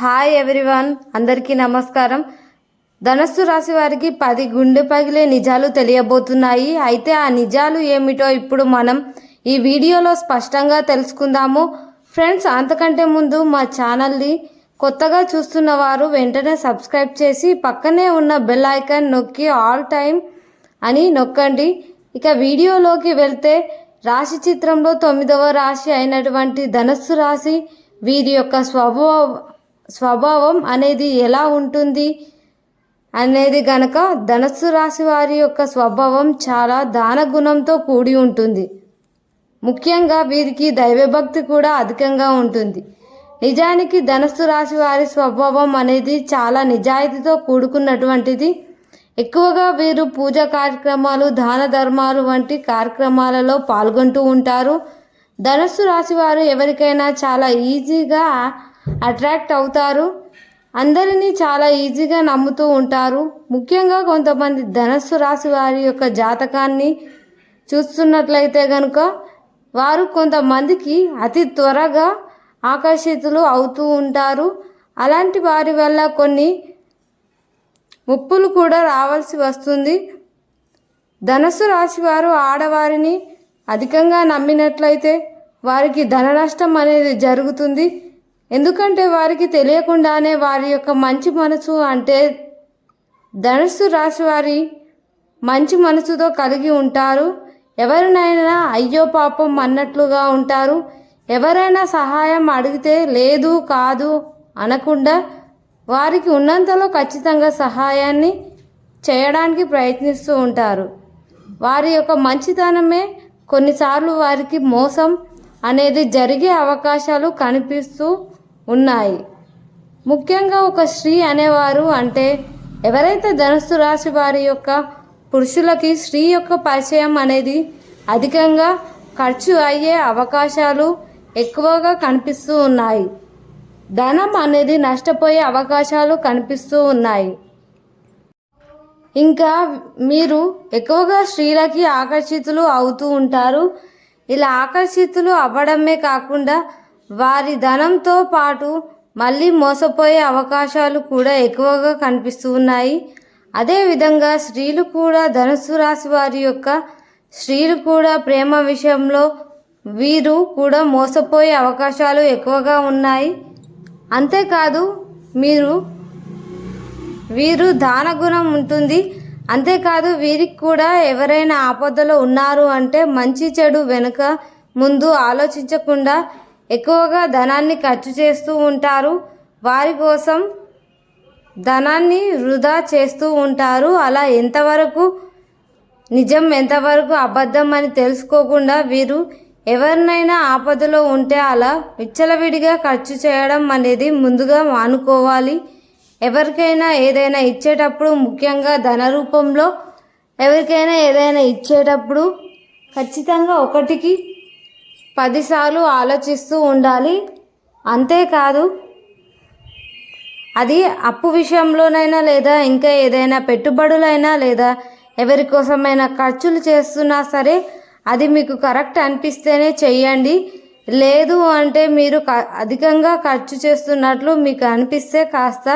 Hi everyone అందరికీ నమస్కారం. ధనస్సు రాశి వారికి పది గుండె పగిలే నిజాలు తెలియబోతున్నాయి. అయితే ఆ నిజాలు ఏమిటో ఇప్పుడు మనం ఈ వీడియోలో స్పష్టంగా తెలుసుకుందాము. ఫ్రెండ్స్ అంతకంటే ముందు మా ఛానల్ని కొత్తగా చూస్తున్న వారు వెంటనే సబ్స్క్రైబ్ చేసి పక్కనే ఉన్న బెల్ ఐకాన్ నొక్కి ఆల్ టైం అని నొక్కండి. ఇక వీడియోలోకి వెళ్తే రాశి చిత్రంలో తొమ్మిదవ రాశి అయినటువంటి ధనస్సు రాశి వీరి యొక్క స్వభావ స్వభావం అనేది ఎలా ఉంటుంది అనేది గనక ధనస్సు రాశి వారి యొక్క స్వభావం చాలా దాన గుణంతో కూడి ఉంటుంది. ముఖ్యంగా వీరికి దైవభక్తి కూడా అధికంగా ఉంటుంది. నిజానికి ధనస్సు రాశి వారి స్వభావం అనేది చాలా నిజాయితీతో కూడుకున్నటువంటిది. ఎక్కువగా వీరు పూజా కార్యక్రమాలు దాన ధర్మాలు వంటి కార్యక్రమాలలో పాల్గొంటూ ఉంటారు. ధనస్సు రాశి వారు ఎవరికైనా చాలా ఈజీగా అట్రాక్ట్ అవుతారు. అందరినీ చాలా ఈజీగా నమ్ముతూ ఉంటారు. ముఖ్యంగా కొంతమంది ధనస్సు రాశి వారి యొక్క జాతకాన్ని చూస్తున్నట్లయితే కనుక వారు కొంతమందికి అతి త్వరగా ఆకర్షితులు అవుతూ ఉంటారు. అలాంటి వారి వల్ల కొన్ని ముప్పులు కూడా రావాల్సి వస్తుంది. ధనస్సు రాశి వారు ఆడవారిని అధికంగా నమ్మినట్లయితే వారికి ధన నష్టం అనేది జరుగుతుంది. ఎందుకంటే వారికి తెలియకుండానే వారి యొక్క మంచి మనసు అంటే ధనుస్సు రాశి వారి మంచి మనసుతో కలిగి ఉంటారు. ఎవరినైనా అయ్యో పాపం అన్నట్లుగా ఉంటారు. ఎవరైనా సహాయం అడిగితే లేదు కాదు అనకుండా వారికి ఉన్నంతలో ఖచ్చితంగా సహాయాన్ని చేయడానికి ప్రయత్నిస్తూ ఉంటారు. వారి యొక్క మంచితనమే కొన్నిసార్లు వారికి మోసం అనేది జరిగే అవకాశాలు కనిపిస్తూ ఉన్నాయి. ముఖ్యంగా ఒక స్త్రీ అనేవారు అంటే ఎవరైతే ధనుస్సు రాశి వారి యొక్క పురుషులకి స్త్రీ యొక్క పరిచయం అనేది అధికంగా ఖర్చు అయ్యే అవకాశాలు ఎక్కువగా కనిపిస్తూ ఉన్నాయి. ధనం అనేది నష్టపోయే అవకాశాలు కనిపిస్తూ ఉన్నాయి. ఇంకా మీరు ఎక్కువగా స్త్రీలకి ఆకర్షితులు అవుతూ ఉంటారు. ఇలా ఆకర్షితులు అవ్వడమే కాకుండా వారి ధనంతో పాటు మళ్ళీ మోసపోయే అవకాశాలు కూడా ఎక్కువగా కనిపిస్తూ ఉన్నాయి. అదేవిధంగా స్త్రీలు కూడా ధనుసు రాశి వారి యొక్క స్త్రీలు కూడా ప్రేమ విషయంలో వీరు కూడా మోసపోయే అవకాశాలు ఎక్కువగా ఉన్నాయి. అంతేకాదు మీరు వీరు దాన గుణం ఉంటుంది. అంతేకాదు వీరికి కూడా ఎవరైనా ఆపదలో ఉన్నారు అంటే మంచి చెడు వెనుక ముందు ఆలోచించకుండా ఎక్కువగా ధనాన్ని ఖర్చు చేస్తూ ఉంటారు. వారి కోసం ధనాన్ని వృధా చేస్తూ ఉంటారు. అలా ఎంతవరకు నిజం ఎంతవరకు అబద్ధం అని తెలుసుకోకుండా వీరు ఎవరినైనా ఆపదలో ఉంటే అలా విచ్చలవిడిగా ఖర్చు చేయడం అనేది ముందుగా మానుకోవాలి. ఎవరికైనా ఏదైనా ఇచ్చేటప్పుడు ముఖ్యంగా ధన రూపంలో ఎవరికైనా ఏదైనా ఇచ్చేటప్పుడు ఖచ్చితంగా ఒకటికి పదిసార్లు ఆలోచిస్తూ ఉండాలి. అంతేకాదు అది అప్పు విషయంలోనైనా లేదా ఇంకా ఏదైనా పెట్టుబడులైనా లేదా ఎవరి కోసమైనా ఖర్చులు చేస్తున్నా సరే అది మీకు కరెక్ట్ అనిపిస్తేనే చెయ్యండి లేదు అంటే మీరు అధికంగా ఖర్చు చేస్తున్నట్లు మీకు అనిపిస్తే కాస్త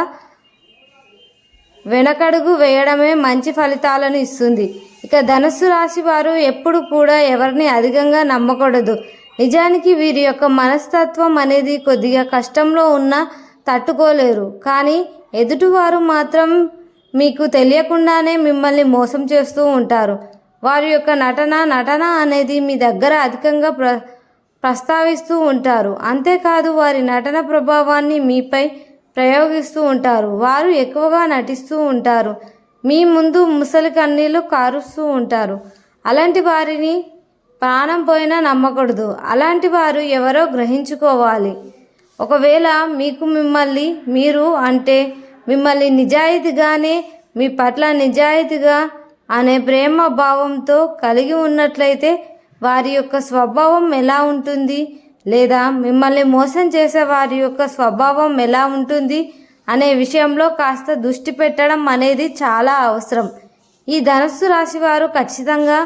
వెనకడుగు వేయడమే మంచి ఫలితాలను ఇస్తుంది. ఇక ధనుస్సు రాశి వారు ఎప్పుడు కూడా ఎవరిని అధికంగా నమ్మకూడదు. నిజానికి వీరి యొక్క మనస్తత్వం అనేది కొద్దిగా కష్టంలో ఉన్న తట్టుకోలేరు. కానీ ఎదుటివారు మాత్రం మీకు తెలియకుండానే మిమ్మల్ని మోసం చేస్తూ ఉంటారు. వారి యొక్క నటన నటన అనేది మీ దగ్గర అధికంగా ప్ర ప్రస్తావిస్తూ ఉంటారు. అంతేకాదు వారి నటన ప్రభావాన్ని మీపై ప్రయోగిస్తూ ఉంటారు. వారు ఎక్కువగా నటిస్తూ ఉంటారు. మీ ముందు ముసలి కన్నీళ్ళు కారుస్తూ ఉంటారు. అలాంటి వారిని ప్రాణం పోయినా నమ్మకూడదు. అలాంటి వారు ఎవరో గ్రహించుకోవాలి. ఒకవేళ మీకు మిమ్మల్ని మీరు అంటే మిమ్మల్ని నిజాయితీగానే మీ పట్ల నిజాయితీగా అనే ప్రేమ భావంతో కలిగి ఉన్నట్లయితే వారి యొక్క స్వభావం ఎలా ఉంటుంది? లేదా మిమ్మల్ని మోసం చేసే వారి యొక్క స్వభావం ఎలా ఉంటుంది? అనే విషయంలో కాస్త దృష్టి పెట్టడం అనేది చాలా అవసరం. ఈ ధనస్సు రాశి వారు ఖచ్చితంగా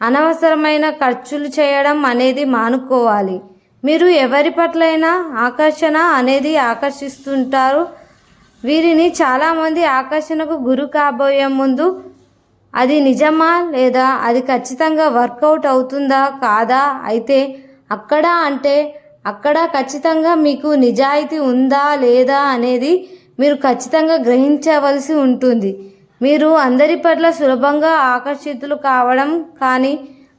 అనవసరమైన ఖర్చులు చేయడం అనేది మానుకోవాలి. మీరు ఎవరి పట్లైనా ఆకర్షణ అనేది ఆకర్షిస్తుంటారు. వీరిని చాలామంది ఆకర్షణకు గురి కాబోయే ముందు అది నిజమా లేదా అది ఖచ్చితంగా వర్కౌట్ అవుతుందా కాదా? అయితే అక్కడ అంటే అక్కడ ఖచ్చితంగా మీకు నిజాయితీ ఉందా లేదా అనేది మీరు ఖచ్చితంగా గ్రహించవలసి ఉంటుంది. మీరు అందరి పట్ల సులభంగా ఆకర్షితులు కావడం కానీ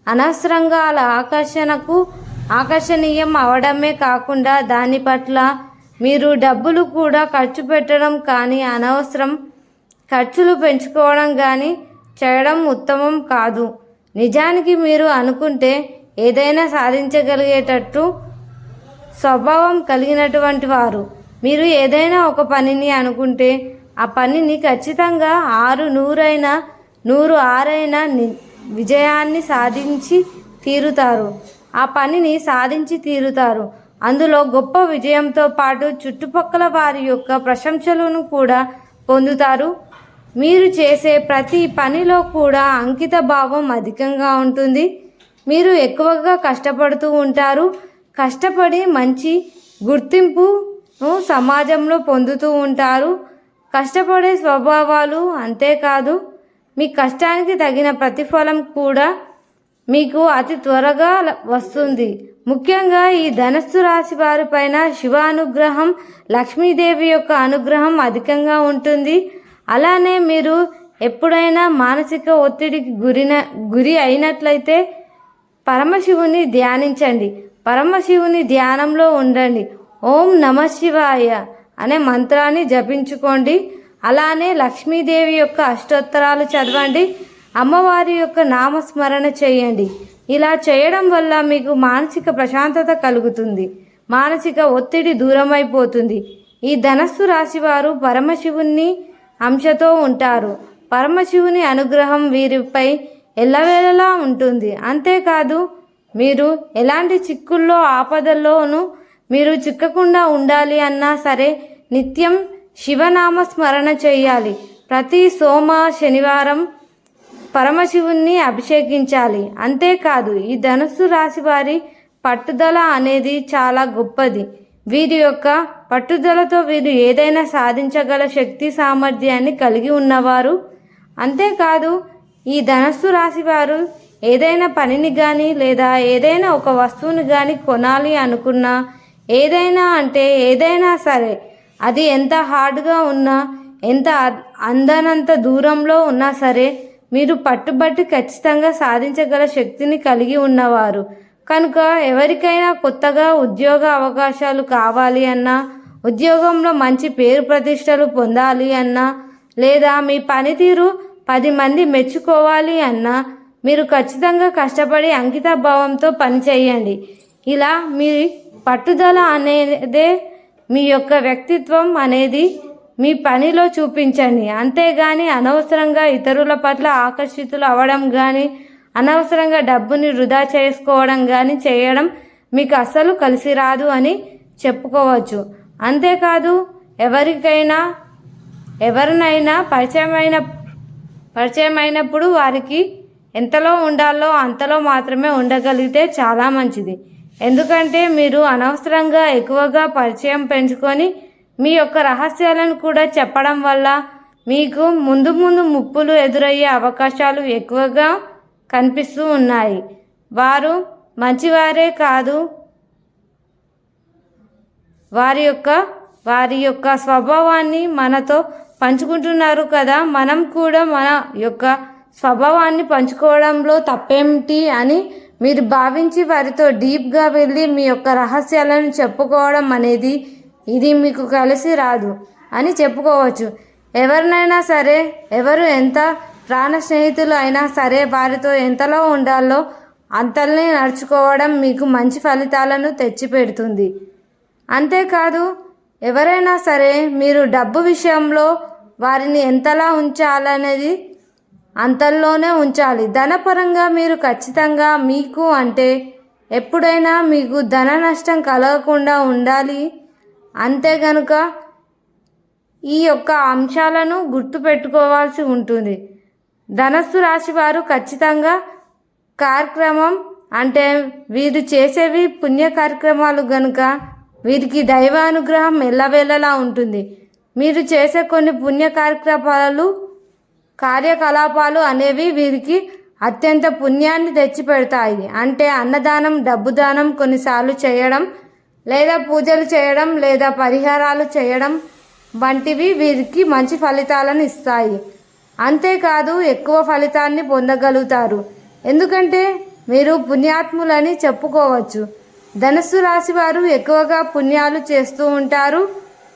అనవసరంగా అలా ఆకర్షణకు ఆకర్షణీయం అవడమే కాకుండా దాని పట్ల మీరు డబ్బులు కూడా ఖర్చు పెట్టడం కానీ అనవసరం ఖర్చులు పెంచుకోవడం కానీ చేయడం ఉత్తమం కాదు. నిజానికి మీరు అనుకుంటే ఏదైనా సాధించగలిగేటట్టు స్వభావం కలిగినటువంటి వారు. మీరు ఏదైనా ఒక పనిని అనుకుంటే ఆ పనిని ఖచ్చితంగా ఆరు నూరైనా నూరు ఆరైనా ని- విజయాన్ని సాధించి తీరుతారు. ఆ పనిని సాధించి తీరుతారు. అందులో గొప్ప విజయంతో పాటు చుట్టుపక్కల వారి యొక్క ప్రశంసలను కూడా పొందుతారు. మీరు చేసే ప్రతి పనిలో కూడా అంకిత భావం అధికంగా ఉంటుంది. మీరు ఎక్కువగా కష్టపడుతూ ఉంటారు. కష్టపడి మంచి గుర్తింపును సమాజంలో పొందుతూ ఉంటారు. కష్టపడే స్వభావాలు అంతేకాదు మీ కష్టానికి తగిన ప్రతిఫలం కూడా మీకు అతి త్వరగా వస్తుంది. ముఖ్యంగా ఈ ధనస్సు రాశి వారిపైన శివ అనుగ్రహం లక్ష్మీదేవి యొక్క అనుగ్రహం అధికంగా ఉంటుంది. అలానే మీరు ఎప్పుడైనా మానసిక ఒత్తిడికి గురిన గురి అయినట్లయితే పరమశివుని ధ్యానించండి. పరమశివుని ధ్యానంలో ఉండండి. ఓం నమ శివాయ. అనే మంత్రాన్ని జపించుకోండి. అలానే లక్ష్మీదేవి యొక్క అష్టోత్తరాలు చదవండి. అమ్మవారి యొక్క నామస్మరణ చేయండి. ఇలా చేయడం వల్ల మీకు మానసిక ప్రశాంతత కలుగుతుంది. మానసిక ఒత్తిడి దూరమైపోతుంది. ఈ ధనస్సు రాశి వారు పరమశివుని అంశతో ఉంటారు. పరమశివుని అనుగ్రహం వీరిపై ఎల్లవేళలా ఉంటుంది. అంతేకాదు మీరు ఎలాంటి చిక్కుల్లో ఆపదల్లోనూ మీరు చిక్కకుండా ఉండాలి అన్నా సరే నిత్యం శివనామ స్మరణ చేయాలి. ప్రతి సోమ శనివారం పరమశివుణ్ణి అభిషేకించాలి. అంతేకాదు ఈ ధనుస్సు రాశి వారి పట్టుదల అనేది చాలా గొప్పది. వీరి యొక్క పట్టుదలతో వీరు ఏదైనా సాధించగల శక్తి సామర్థ్యాన్ని కలిగి ఉన్నవారు. అంతేకాదు ఈ ధనస్సు రాశి వారు ఏదైనా పనిని కానీ లేదా ఏదైనా ఒక వస్తువుని కానీ కొనాలి అనుకున్నా ఏదైనా అంటే ఏదైనా సరే అది ఎంత హార్డ్గా ఉన్నా ఎంత అందనంత దూరంలో ఉన్నా సరే మీరు పట్టుబట్టి ఖచ్చితంగా సాధించగల శక్తిని కలిగి ఉన్నవారు. కనుక ఎవరికైనా కొత్తగా ఉద్యోగ అవకాశాలు కావాలి అన్నా ఉద్యోగంలో మంచి పేరు ప్రతిష్టలు పొందాలి అన్నా లేదా మీ పనితీరు పది మంది మెచ్చుకోవాలి అన్నా మీరు ఖచ్చితంగా కష్టపడి అంకిత భావంతో పనిచేయండి. ఇలా మీ పట్టుదల అనేదే మీ యొక్క వ్యక్తిత్వం అనేది మీ పనిలో చూపించండి. అంతేగాని అనవసరంగా ఇతరుల పట్ల ఆకర్షితులు అవ్వడం కానీ అనవసరంగా డబ్బుని వృధా చేసుకోవడం కానీ చేయడం మీకు అస్సలు కలిసి రాదు అని చెప్పుకోవచ్చు. అంతేకాదు ఎవరికైనా ఎవరినైనా పరిచయమైన పరిచయం అయినప్పుడు వారికి ఎంతలో ఉండాలో అంతలో మాత్రమే ఉండగలిగితే చాలా మంచిది. ఎందుకంటే మీరు అనవసరంగా ఎక్కువగా పరిచయం పెంచుకొని మీ యొక్క రహస్యాలను కూడా చెప్పడం వల్ల మీకు ముందు ముందు ముప్పులు ఎదురయ్యే అవకాశాలు ఎక్కువగా కనిపిస్తూ ఉన్నాయి. వారు మంచివారే కాదు. వారి యొక్క వారి యొక్క స్వభావాన్ని మనతో పంచుకుంటున్నారు కదా. మనం కూడా మన యొక్క స్వభావాన్ని పంచుకోవడంలో తప్పేమిటి అని మీరు భావించి వారితో డీప్గా వెళ్ళి మీ యొక్క రహస్యాలను చెప్పుకోవడం అనేది ఇది మీకు కలిసి రాదు అని చెప్పుకోవచ్చు. ఎవరినైనా సరే ఎవరు ఎంత ప్రాణ స్నేహితులు అయినా సరే వారితో ఎంతలో ఉండాలో అంతల్ని నడుచుకోవడం మీకు మంచి ఫలితాలను తెచ్చిపెడుతుంది. అంతేకాదు ఎవరైనా సరే మీరు డబ్బు విషయంలో వారిని ఎంతలా ఉంచాలనేది అంతల్లోనే ఉంచాలి. ధనపరంగా మీరు ఖచ్చితంగా మీకు అంటే ఎప్పుడైనా మీకు ధన నష్టం కలగకుండా ఉండాలి. అంతే గనుక ఈ యొక్క అంశాలను గుర్తుపెట్టుకోవాల్సి ఉంటుంది. ధనస్సు రాశి వారు ఖచ్చితంగా కార్యక్రమం అంటే వీరు చేసేవి పుణ్య కార్యక్రమాలు గనుక వీరికి దైవానుగ్రహం ఎల్లవేళలా ఉంటుంది. మీరు చేసే కొన్ని పుణ్య కార్యక్రమాలు కార్యకలాపాలు అనేవి వీరికి అత్యంత పుణ్యాన్ని తెచ్చిపెడతాయి. అంటే అన్నదానం డబ్బు దానం కొన్నిసార్లు చేయడం లేదా పూజలు చేయడం లేదా పరిహారాలు చేయడం వంటివి వీరికి మంచి ఫలితాలను ఇస్తాయి. అంతేకాదు ఎక్కువ ఫలితాన్ని పొందగలుగుతారు. ఎందుకంటే మీరు పుణ్యాత్ములని చెప్పుకోవచ్చు. ధనస్సు రాశి వారు ఎక్కువగా పుణ్యాలు చేస్తూ ఉంటారు.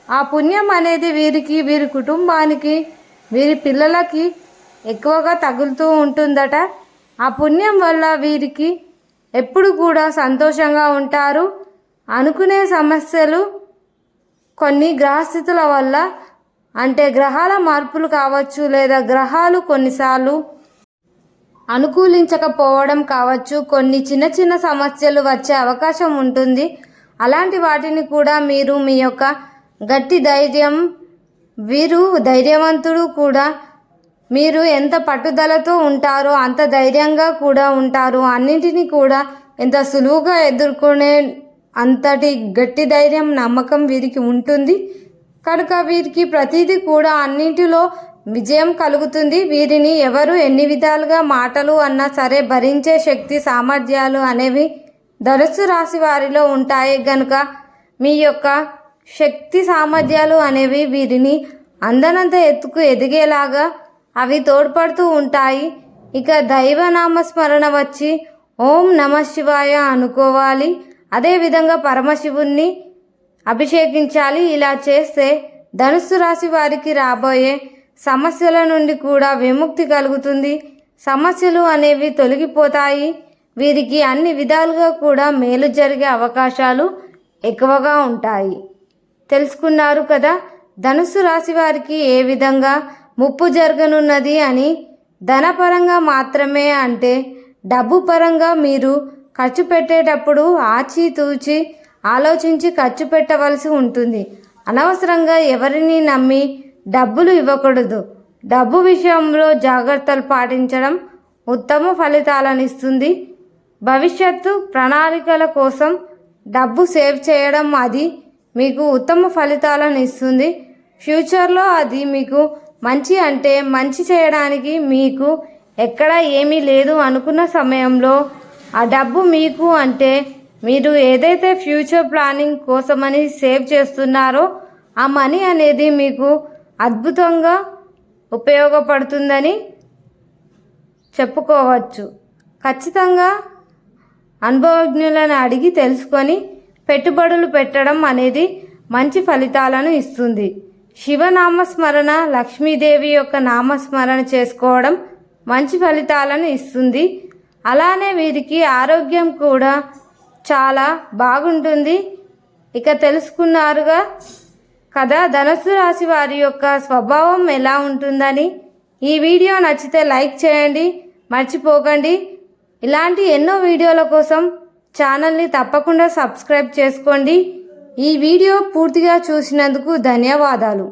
ఆ పుణ్యం అనేది వీరికి వీరి కుటుంబానికి వీరి పిల్లలకి ఎక్కువగా తగులుతూ ఉంటుందట. ఆ పుణ్యం వల్ల వీరికి ఎప్పుడు కూడా సంతోషంగా ఉంటారు. అనుకునే సమస్యలు కొన్ని గ్రహస్థితుల వల్ల అంటే గ్రహాల మార్పులు కావచ్చు లేదా గ్రహాలు కొన్నిసార్లు అనుకూలించకపోవడం కావచ్చు కొన్ని చిన్న చిన్న సమస్యలు వచ్చే అవకాశం ఉంటుంది. అలాంటి వాటిని కూడా మీరు మీ యొక్క గట్టి ధైర్యం వీరు ధైర్యవంతుడు కూడా. మీరు ఎంత పట్టుదలతో ఉంటారో అంత ధైర్యంగా కూడా ఉంటారు. అన్నింటినీ కూడా ఎంత సులువుగా ఎదుర్కొనే అంతటి గట్టి ధైర్యం నమ్మకం వీరికి ఉంటుంది. కనుక వీరికి ప్రతిదీ కూడా అన్నింటిలో విజయం కలుగుతుంది. వీరిని ఎవరు ఎన్ని విధాలుగా మాటలు అన్నా సరే భరించే శక్తి సామర్థ్యాలు అనేవి ధనుసు రాశి వారిలో ఉంటాయి. గనుక మీ యొక్క శక్తి సామర్థ్యాలు అనేవి వీరిని అందనంత ఎత్తుకు ఎదిగేలాగా అవి తోడ్పడుతూ ఉంటాయి. ఇక దైవనామ స్మరణ వచ్చి ఓం నమ శివాయ అనుకోవాలి. అదేవిధంగా పరమశివుణ్ణి అభిషేకించాలి. ఇలా చేస్తే ధనుస్సు రాశి వారికి రాబోయే సమస్యల నుండి కూడా విముక్తి కలుగుతుంది. సమస్యలు అనేవి తొలగిపోతాయి. వీరికి అన్ని విధాలుగా కూడా మేలు జరిగే అవకాశాలు ఎక్కువగా ఉంటాయి. తెలుసుకున్నారు కదా. ధనుస్సు రాశి వారికి ఏ విధంగా ముప్పు జరగనున్నది అని ధనపరంగా మాత్రమే అంటే డబ్బు పరంగా మీరు ఖర్చు పెట్టేటప్పుడు ఆచితూచి ఆలోచించి ఖర్చు పెట్టవలసి ఉంటుంది. అనవసరంగా ఎవరిని నమ్మి డబ్బులు ఇవ్వకూడదు. డబ్బు విషయంలో జాగ్రత్తలు పాటించడం ఉత్తమ ఫలితాలను ఇస్తుంది భవిష్యత్తు ప్రణాళికల కోసం డబ్బు సేవ్ చేయడం అది మీకు ఉత్తమ ఫలితాలను ఇస్తుంది. ఫ్యూచర్లో అది మీకు మంచి అంటే మంచి చేయడానికి మీకు ఎక్కడ ఏమీ లేదు అనుకున్న సమయంలో ఆ డబ్బు మీకు అంటే మీరు ఏదైతే ఫ్యూచర్ ప్లానింగ్ కోసమని సేవ్ చేస్తున్నారో ఆ మనీ అనేది మీకు అద్భుతంగా ఉపయోగపడుతుందని చెప్పుకోవచ్చు. ఖచ్చితంగా అనుభవజ్ఞులను అడిగి తెలుసుకొని పెట్టుబడులు పెట్టడం అనేది మంచి ఫలితాలను ఇస్తుంది. శివనామస్మరణ లక్ష్మీదేవి యొక్క నామస్మరణ చేసుకోవడం మంచి ఫలితాలను ఇస్తుంది. అలానే వీరికి ఆరోగ్యం కూడా చాలా బాగుంటుంది. ఇక తెలుసుకున్నారుగా కదా ధనుసు రాశి వారి యొక్క స్వభావం ఎలా ఉంటుందని. ఈ వీడియో నచ్చితే లైక్ చేయండి మర్చిపోకండి. ఇలాంటి ఎన్నో వీడియోల కోసం ఛానల్ని తప్పకుండా సబ్స్క్రైబ్ చేసుకోండి. ఈ వీడియో పూర్తిగా చూసినందుకు ధన్యవాదాలు.